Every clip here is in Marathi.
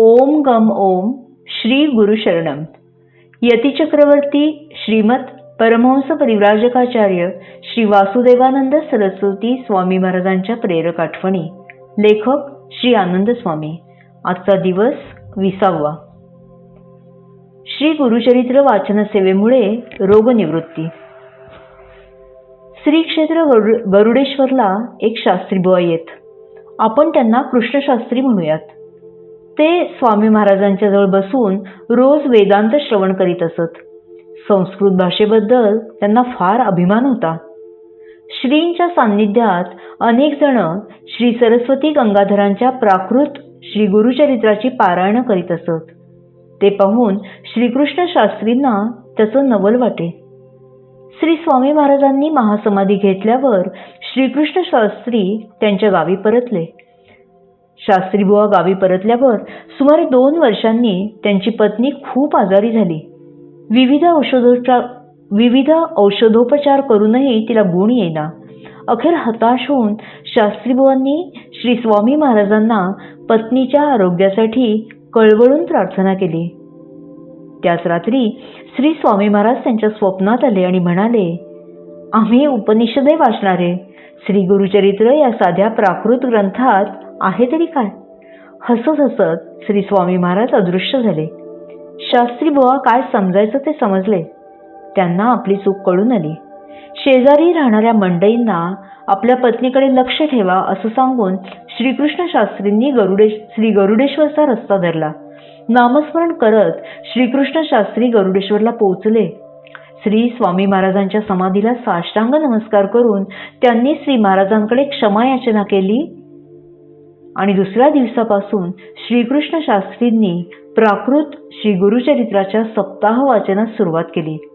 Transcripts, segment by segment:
ओम गम ओम श्री गुरुशरणम यतिचक्रवर्ती श्रीमत परमहंस परिव्राजकाचार्य श्री वासुदेवानंद सरस्वती स्वामी महाराजांच्या प्रेरक आठवणी. लेखक श्री आनंद स्वामी. आजचा दिवस विसावा. श्री गुरुचरित्र वाचन सेवेमुळे रोगनिवृत्ती. श्री क्षेत्र गरुडेश्वरला एक शास्त्री बुवा येत. आपण त्यांना कृष्णशास्त्री म्हणूयात. ते स्वामी महाराजांच्या जवळ बसून रोज वेदांत श्रवण करीत असत. संस्कृत भाषेबद्दल त्यांना फार अभिमान होता. श्रींच्या सान्निध्यात अनेक जण श्री सरस्वती गंगाधरांच्या प्राकृत श्री गुरुचरित्राची पारायण करीत असत. ते पाहून श्रीकृष्ण शास्त्रींना त्याचं नवल वाटे. श्री स्वामी महाराजांनी महासमाधी घेतल्यावर श्रीकृष्ण शास्त्री त्यांच्या गावी परतले. शास्त्रीबुवा गावी परतल्यावर सुमारे दोन वर्षांनी त्यांची पत्नी खूप आजारी झाली. विविध औषधोपचार विविध औषधोपचार करूनही तिला गुण येईना. अखेर हताश होऊन शास्त्रीबुवांनी श्री स्वामी महाराजांना पत्नीच्या आरोग्यासाठी कळवळून प्रार्थना केली. त्याच रात्री श्री स्वामी महाराज त्यांच्या स्वप्नात आले आणि म्हणाले आम्ही उपनिषदे वाचणारे. श्री गुरुचरित्र या साध्या प्राकृत ग्रंथात आहे तरी काय? हसत हसत श्री स्वामी महाराज अदृश्य झाले. शास्त्री बुवा काय समजायचं ते समजले. त्यांना आपली चूक कळून आली. शेजारी राहणाऱ्या मंडईंना आपल्या पत्नीकडे लक्ष ठेवा असं सांगून श्रीकृष्ण शास्त्रींनी गरुडे श्री गरुडेश्वरचा रस्ता धरला. नामस्मरण करत श्रीकृष्ण शास्त्री गरुडेश्वरला पोहोचले. श्री स्वामी महाराजांच्या समाधीला साष्टांग नमस्कार करून त्यांनी श्री महाराजांकडे क्षमा याचना केली. आणि दुसऱ्या दिवसापासून श्रीकृष्ण शास्त्रींनी प्राकृत श्री गुरुचरित्राच्या सप्ताह वाचनास सुरुवात केली.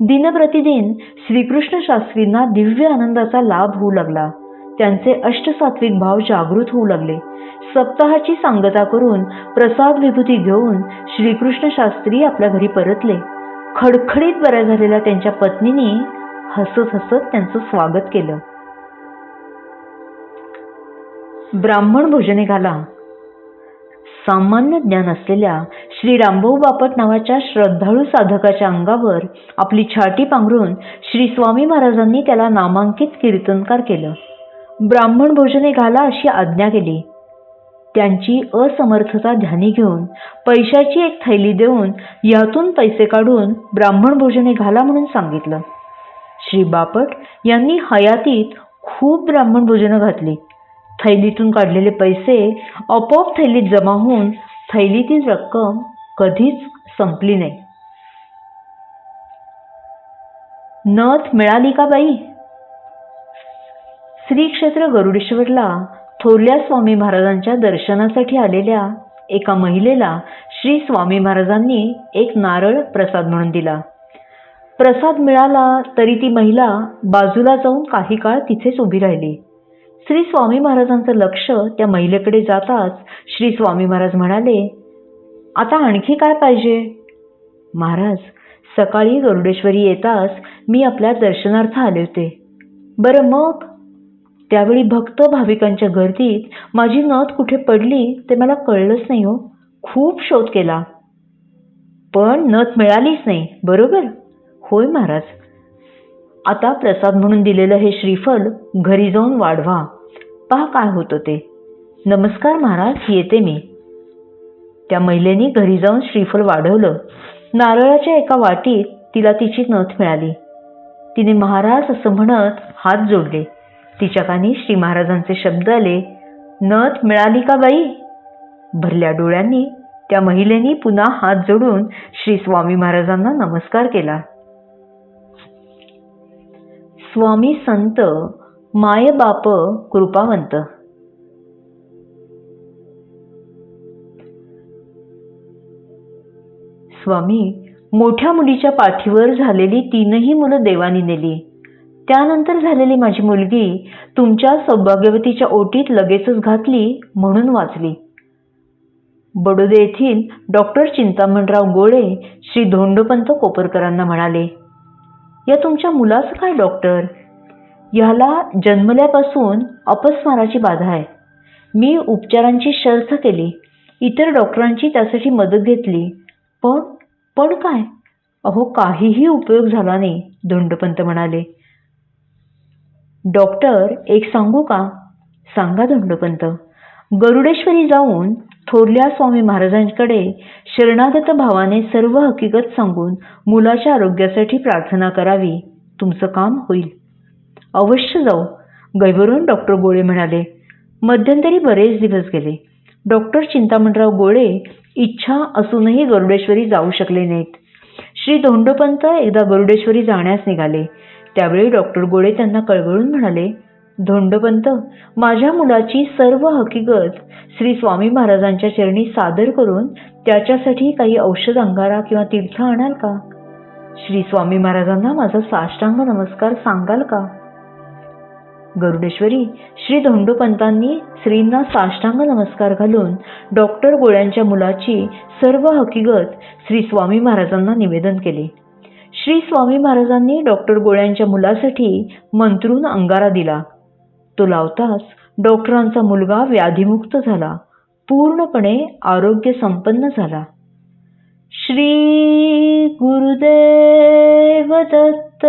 दिनप्रतिदिन श्रीकृष्ण शास्त्रींना दिव्य आनंदाचा लाभ होऊ लागला. त्यांचे अष्टसात्विक भाव जागृत होऊ लागले. सप्ताहाची सांगता करून प्रसाद विभूती घेऊन श्रीकृष्ण शास्त्री आपल्या घरी परतले. खडखडीत बऱ्या झालेल्या त्यांच्या पत्नीने हसत हसत त्यांचं स्वागत केलं. ब्राह्मण भोजने घाला. सामान्य ज्ञान असलेल्या श्री रामभाऊ बापट नावाच्या श्रद्धाळू साधकाच्या अंगावर आपली छाटी पांघरून श्री स्वामी महाराजांनी त्याला नामांकित कीर्तनकार केलं. ब्राह्मण भोजने घाला अशी आज्ञा केली. त्यांची असमर्थता ध्यानी घेऊन पैशाची एक थैली देऊन यातून पैसे काढून ब्राह्मण भोजने घाला म्हणून सांगितलं. श्री बापट यांनी हयातीत खूप ब्राह्मण भोजनं घातली. थैलीतून काढलेले पैसे आपोआप थैलीत जमा होऊन थैलीतील रक्कम कधीच संपली नाही. नथ मिळाली का बाई? श्री क्षेत्र गरुडेश्वरला थोरल्या स्वामी महाराजांच्या दर्शनासाठी आलेल्या एका महिलेला श्री स्वामी महाराजांनी एक नारळ प्रसाद म्हणून दिला. प्रसाद मिळाला तरी ती महिला बाजूला जाऊन काही काळ तिथेच उभी राहिली. श्री स्वामी महाराजांचं लक्ष त्या महिलेकडे जाताच श्री स्वामी महाराज म्हणाले आता आणखी काय पाहिजे? महाराज सकाळी गरुडेश्वरी येताच मी आपल्या दर्शनार्थ आले होते. बरं मग? त्यावेळी भक्त भाविकांच्या गर्दीत माझी नथ कुठे पडली ते मला कळलंच नाही हो. खूप शोध केला. पण नथ मिळालीच नाही बरोबर? होय महाराज आता प्रसाद म्हणून दिलेलं हे श्रीफल घरी जाऊन वाढवा. पहा काय होतं ते. नमस्कार महाराज येते मी. त्या महिलेने घरी जाऊन श्रीफल वाढवलं. नारळाच्या एका वाटीत तिला तिची नथ मिळाली. तिने महाराज असं म्हणत हात जोडले. तिच्या कानी श्री महाराजांचे शब्द आले नथ मिळाली का बाई? भरल्या डोळ्यांनी त्या महिलेनी पुन्हा हात जोडून श्री स्वामी महाराजांना नमस्कार केला. स्वामी संत माय बाप कृपावंत. स्वामी मोठ्या मुलीच्या पाठीवर झालेली तीनही मुलं देवानी नेली. त्यानंतर झालेली माझी मुलगी तुमच्या सौभाग्यवतीच्या ओटीत लगेचच घातली म्हणून वाचली. बडोदे येथील डॉक्टर चिंतामणराव गोळे श्री धोंडोपंत कोपरकरांना म्हणाले या तुमच्या मुलाचं काय डॉक्टर ह्याला जन्मल्यापासून अपस्माराची बाधा आहे. मी उपचारांची शर्थ केली. इतर डॉक्टरांची त्यासाठी मदत घेतली. पण पण काय? अहो काहीही उपयोग झाला नाही धोंडपंत म्हणाले. डॉक्टर एक सांगू का? सांगा धोंडपंत गरुडेश्वरी जाऊन थोरल्या स्वामी महाराजांकडे शरणागत भावाने सर्व हकीकत सांगून मुलाच्या आरोग्यासाठी प्रार्थना करावी. तुमचं काम होईल. अवश्य जाऊ. गैवरून डॉक्टर गोळे म्हणाले. मध्यंतरी बरेच दिवस गेले. डॉक्टर चिंतामणराव गोळे इच्छा असूनही गरुडेश्वरी जाऊ शकले नाहीत. श्री धोंडोपंत एकदा गरुडेश्वरी जाण्यास निघाले. त्यावेळी डॉक्टर गोळे त्यांना कळवळून म्हणाले धोंडोपंत माझ्या मुलाची सर्व हकीकत श्री स्वामी महाराजांच्या चरणी सादर करून त्याच्यासाठी काही औषध अंगारा किंवा तीर्थ आणाल का? श्री स्वामी महाराजांना माझा साष्टांग नमस्कार सांगाल का? गरुडेश्वरी श्री धोंडोपंतांनी श्रींना साष्टांग नमस्कार घालून डॉक्टर गोळ्यांच्या मुलाची सर्व हकीकत श्री स्वामी महाराजांना निवेदन केले. श्री स्वामी महाराजांनी डॉक्टर गोळ्यांच्या मुलासाठी मंत्रून अंगारा दिला. तो लावताच डॉक्टरांचा मुलगा व्याधीमुक्त झाला. पूर्णपणे आरोग्य संपन्न झाला. श्री गुरुदेव दत्त.